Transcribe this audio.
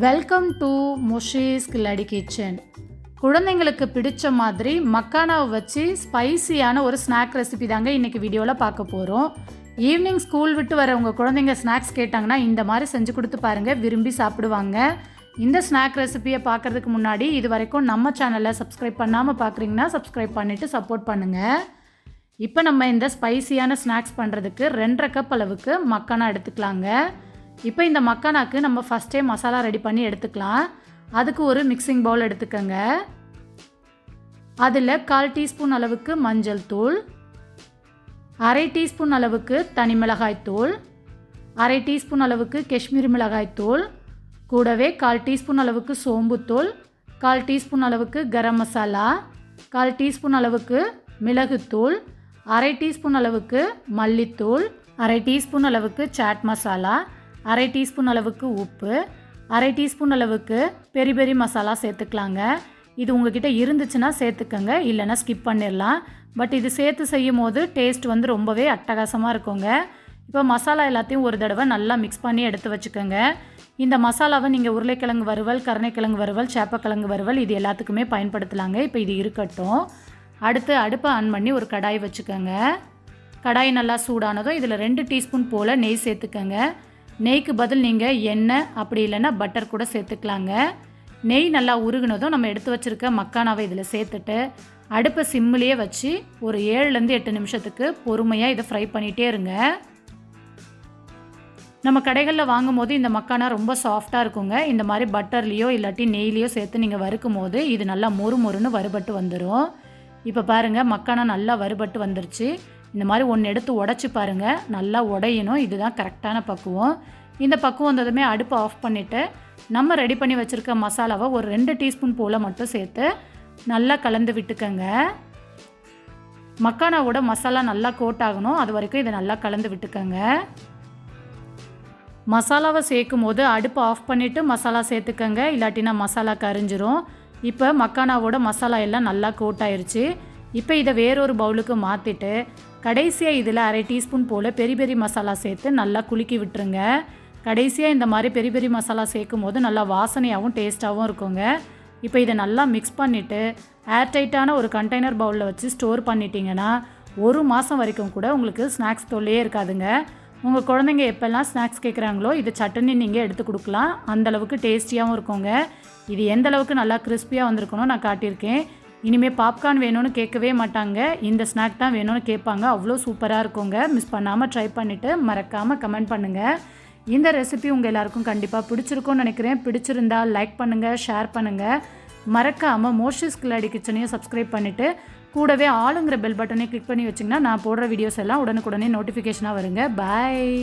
Welcome to Mushee's கில்லாடி kitchen குழந்தைங்களுக்கு பிடிச்ச மாதிரி மக்கானாவை வச்சு ஸ்பைசியான ஒரு ஸ்நாக் ரெசிபி தாங்க இன்றைக்கி வீடியோவில் பார்க்க போகிறோம் ஈவினிங் ஸ்கூல் விட்டு வர உங்கள் குழந்தைங்க ஸ்நாக்ஸ் கேட்டாங்கன்னா இந்த மாதிரி செஞ்சு கொடுத்து பாருங்கள் விரும்பி சாப்பிடுவாங்க. இந்த ஸ்நாக் ரெசிபியை பார்க்குறதுக்கு முன்னாடி இது வரைக்கும் நம்ம சேனலை சப்ஸ்கிரைப் பண்ணாமல் பார்க்குறீங்கன்னா சப்ஸ்கிரைப் பண்ணிவிட்டு சப்போர்ட் பண்ணுங்கள் இப்போ நம்ம இந்த ஸ்பைசியான ஸ்நாக்ஸ் பண்ணுறதுக்கு ரெண்டரை கப் அளவுக்கு மக்கானா எடுத்துக்கலாங்க. இப்போ இந்த மக்கானாக்கு நம்ம ஃபஸ்ட்டே மசாலா ரெடி பண்ணி எடுத்துக்கலாம். அதுக்கு ஒரு மிக்சிங் பவுல் எடுத்துக்கோங்க. அதில் கால் டீஸ்பூன் அளவுக்கு மஞ்சள் தூள் அரை டீஸ்பூன் அளவுக்கு தனி மிளகாய் தூள் அரை டீஸ்பூன் அளவுக்கு காஷ்மீரி மிளகாய் தூள் கூடவே கால் டீஸ்பூன் அளவுக்கு சோம்புத்தூள் கால் டீஸ்பூன் அளவுக்கு கரம் மசாலா கால் டீஸ்பூன் அளவுக்கு மிளகுத்தூள் அரை டீஸ்பூன் அளவுக்கு மல்லித்தூள் அரை டீஸ்பூன் அளவுக்கு சாட் மசாலா அரை டீஸ்பூன் அளவுக்கு உப்பு அரை டீஸ்பூன் அளவுக்கு பெரி பெரி மசாலா சேர்த்துக்கலாங்க. இது உங்ககிட்ட இருந்துச்சுன்னா சேர்த்துக்கோங்க இல்லைன்னா ஸ்கிப் பண்ணிடலாம் பட் இது சேர்த்து செய்யும் போது டேஸ்ட் வந்து ரொம்பவே அட்டகாசமாக இருக்குங்க. இப்போ மசாலா எல்லாத்தையும் ஒரு தடவை நல்லா மிக்ஸ் பண்ணி எடுத்து வச்சுக்கோங்க. இந்த மசாலாவை நீங்கள் உருளைக்கிழங்கு வறுவல் கருணைக்கிழங்கு வறுவல் சேப்பக்கிழங்கு வறுவல் இது எல்லாத்துக்குமே பயன்படுத்தலாங்க. இப்போ இது இருக்கட்டும். அடுத்து அடுப்பை ஆன் பண்ணி ஒரு கடாய் வச்சுக்கோங்க. கடாய் நல்லா சூடானதும் இதில் ரெண்டு டீஸ்பூன் போல் நெய் சேர்த்துக்கோங்க. நெய்க்கு பதில் நீங்கள் எண்ணெய் அப்படி இல்லைன்னா பட்டர் கூட சேர்த்துக்கலாங்க. நெய் நல்லா உருகுனதும் நம்ம எடுத்து வச்சுருக்க மக்கானாவை இதில் சேர்த்துட்டு அடுப்பை சிம்மிலேயே வச்சு ஒரு ஏழுலேருந்து எட்டு நிமிஷத்துக்கு பொறுமையாக இதை ஃப்ரை பண்ணிகிட்டே இருங்க. நம்ம கடைகளில் வாங்கும் போது இந்த மக்கானா ரொம்ப சாஃப்டாக இருக்குங்க. இந்த மாதிரி பட்டர்லேயோ இல்லாட்டி நெய்லேயோ சேர்த்து நீங்கள் வறுக்கும் போது இது நல்லா மொறு மொறுன்னு வறுபட்டு வந்துடும் இப்போ பாருங்கள் மக்கானா நல்லா வறுபட்டு வந்துருச்சு. இந்த மாதிரி ஒன்று எடுத்து உடச்சி பாருங்கள் நல்லா உடையணும். இதுதான் கரெக்டான பக்குவம். இந்த பக்குவம் வந்ததுமே அடுப்பை ஆஃப் பண்ணிவிட்டு நம்ம ரெடி பண்ணி வச்சுருக்க மசாலாவை ஒரு ரெண்டு டீஸ்பூன் போல் மட்டும் சேர்த்து நல்லா கலந்து விட்டுக்கங்க. மக்கானாவோட மசாலா நல்லா கோட் ஆகணும். அது வரைக்கும் இதை நல்லா கலந்து விட்டுக்கங்க. மசாலாவை சேர்க்கும் போது அடுப்பை ஆஃப் பண்ணிவிட்டு மசாலா சேர்த்துக்கங்க. இல்லாட்டினா மசாலா கரிஞ்சிரும். இப்போ மக்கானாவோட மசாலா எல்லாம் நல்லா கோட் ஆயிடுச்சு இப்போ இதை வேறொரு பவுலுக்கு மாற்றிட்டு கடைசியாக இதில் அரை டீஸ்பூன் போல் பெரி பெரி மசாலா சேர்த்து நல்லா குலுக்கி விட்டுருங்க. கடைசியாக இந்த மாதிரி பெரி பெரி மசாலா சேர்க்கும் போது நல்லா வாசனையாகவும் டேஸ்ட்டாகவும் இருக்குங்க. இப்போ இதை நல்லா மிக்ஸ் பண்ணிவிட்டு ஏர்டைட்டான ஒரு கண்டெய்னர் பவுலில் வச்சு ஸ்டோர் பண்ணிட்டீங்கன்னா ஒரு மாதம் வரைக்கும் கூட உங்களுக்கு ஸ்நாக்ஸ் தொல்லையே இருக்காதுங்க. உங்கள் குழந்தைங்க எப்போல்லாம் ஸ்நாக்ஸ் கேட்குறாங்களோ இது சட்டுன்னு நீங்கள் எடுத்து கொடுக்கலாம். அந்தளவுக்கு டேஸ்டியாகவும் இருக்குங்க. இது எந்த அளவுக்கு நல்லா கிறிஸ்பியாக வந்திருக்கணும் நான் காட்டியிருக்கேன். இனிமேல் பாப்கார்ன் வேணும்னு கேட்கவே மாட்டாங்க. இந்த ஸ்நாக் தான் வேணும்னு கேட்பாங்க. அவ்வளோ சூப்பராக இருக்குங்க. மிஸ் பண்ணாமல் ட்ரை பண்ணிவிட்டு மறக்காமல் கமெண்ட் பண்ணுங்கள் இந்த ரெசிபி உங்கள் எல்லாருக்கும் கண்டிப்பாக பிடிச்சிருக்கும்னு நினைக்கிறேன். பிடிச்சிருந்தா லைக் பண்ணுங்கள் ஷேர் பண்ணுங்கள் மறக்காமல் மோஷிஸ் கிளாடி கிச்சனையும் சப்ஸ்கிரைப் பண்ணிவிட்டு கூடவே ஆளுங்கிற பெல் பட்டனையும் கிளிக் பண்ணி வச்சிங்கன்னா நான் போடுற வீடியோஸ் எல்லாம் உடனுக்குடனே நோட்டிஃபிகேஷனாக வருங்க. பாய்